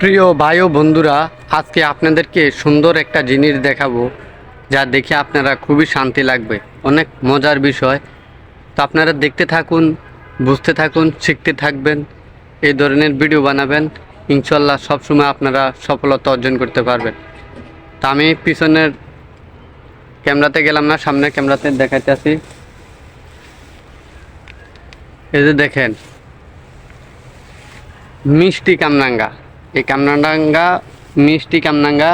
প্রিয় ভাই ও বন্ধুরা, আজকে আপনাদেরকে সুন্দর একটা জিনিস দেখাবো, যা দেখে আপনারা খুবই শান্তি লাগবে। অনেক মজার বিষয়। তো আপনারা দেখতে থাকুন, বুঝতে থাকুন, শিখতে থাকবেন, এই ধরনের ভিডিও বানাবেন। ইনশাল্লাহ সবসময় আপনারা সফলতা অর্জন করতে পারবেন। তা আমি পিছনের ক্যামেরাতে গেলাম না, সামনে ক্যামেরাতে দেখাতে আসি। এই যে দেখেন, মিষ্টি কামরাঙ্গা। এই কামরাঙ্গা, মিষ্টি কামনাঙ্গা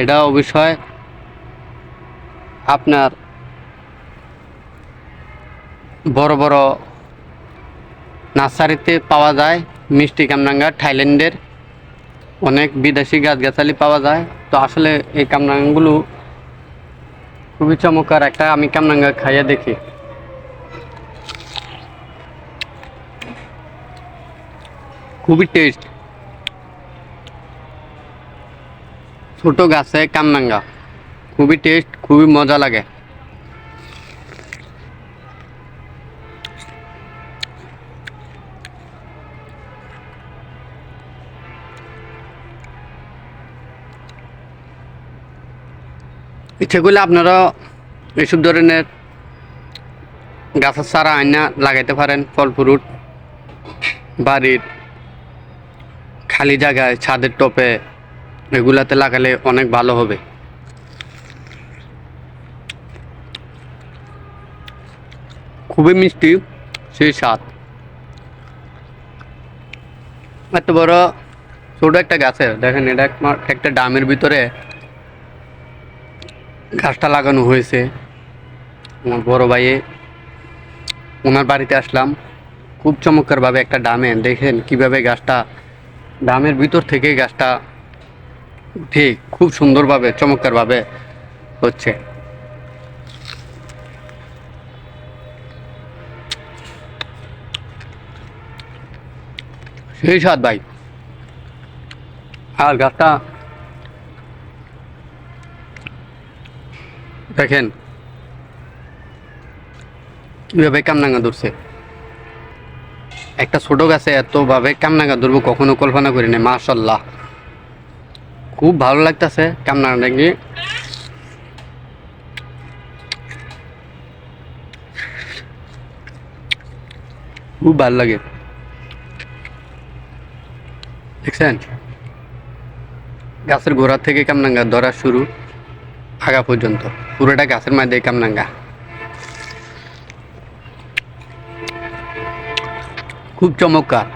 এটা অবশ্যই আপনার বড় বড় নার্সারিতে পাওয়া যায় মিষ্টি কামরাঙ্গা, থাইল্যান্ডের অনেক বিদেশি গাছগাছালি পাওয়া যায়। তো আসলে এই কামরাঙ্গাগুলো খুবই চমৎকার একটা, আমি কামরাঙ্গা খাইয়ে দেখি। খুবই টেস্ট ছোট গাছে কামরাঙ্গা। খুবই টেস্ট খুবই মজা লাগে। ইচ্ছে করলে আপনারা এইসব ধরনের গাছের চারা আইনা লাগাইতে পারেন ফল ফ্রুট বাড়ির খালি জায়গায়, ছাদের টপে। এগুলাতে লাগালে অনেক ভালো হবে। খুবই মিষ্টি, সেই স্বাদ। এত বড় ছোট একটা গাছের দেখেন এটা একটা ডামের ভিতরে গাছটা লাগানো হয়েছে। আমার বড় ভাইয়ে, ওনার বাড়িতে আসলাম। খুব চমৎকারভাবে একটা ডামে দেখেন কীভাবে গাছটা ডামের ভিতর থেকে গাছটা উঠে খুব সুন্দরভাবে, চমৎকারভাবে হচ্ছে। সেই স্বাদ ভাই। আর গাছটা দেখেন, কীভাবে কামনাঙ্গা ধরছে। একটা ছোট গাছে এতভাবে কামনাঙ্গা ধরবো কখনো কল্পনা করি না মাশাল্লাহ খুব ভালো লাগতেছে কামনাঙ্গা নিয়ে খুব ভালো লাগে। দেখছেন? গাছের গোড়া থেকে কামনাঙ্গা ধরা শুরু, আগা পর্যন্ত। পুরোটা গাছের মধ্যে কামনাঙ্গা। খুব চমৎকার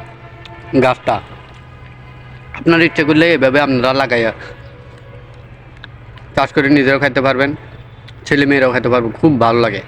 গাছটা। আপনার ইচ্ছে করলে এভাবে আপনারা লাগাইয়া চাষ করে নিজেরাও খাইতে পারবেন, ছেলে মেয়েরাও খাইতে পারবেন খুব ভালো লাগে।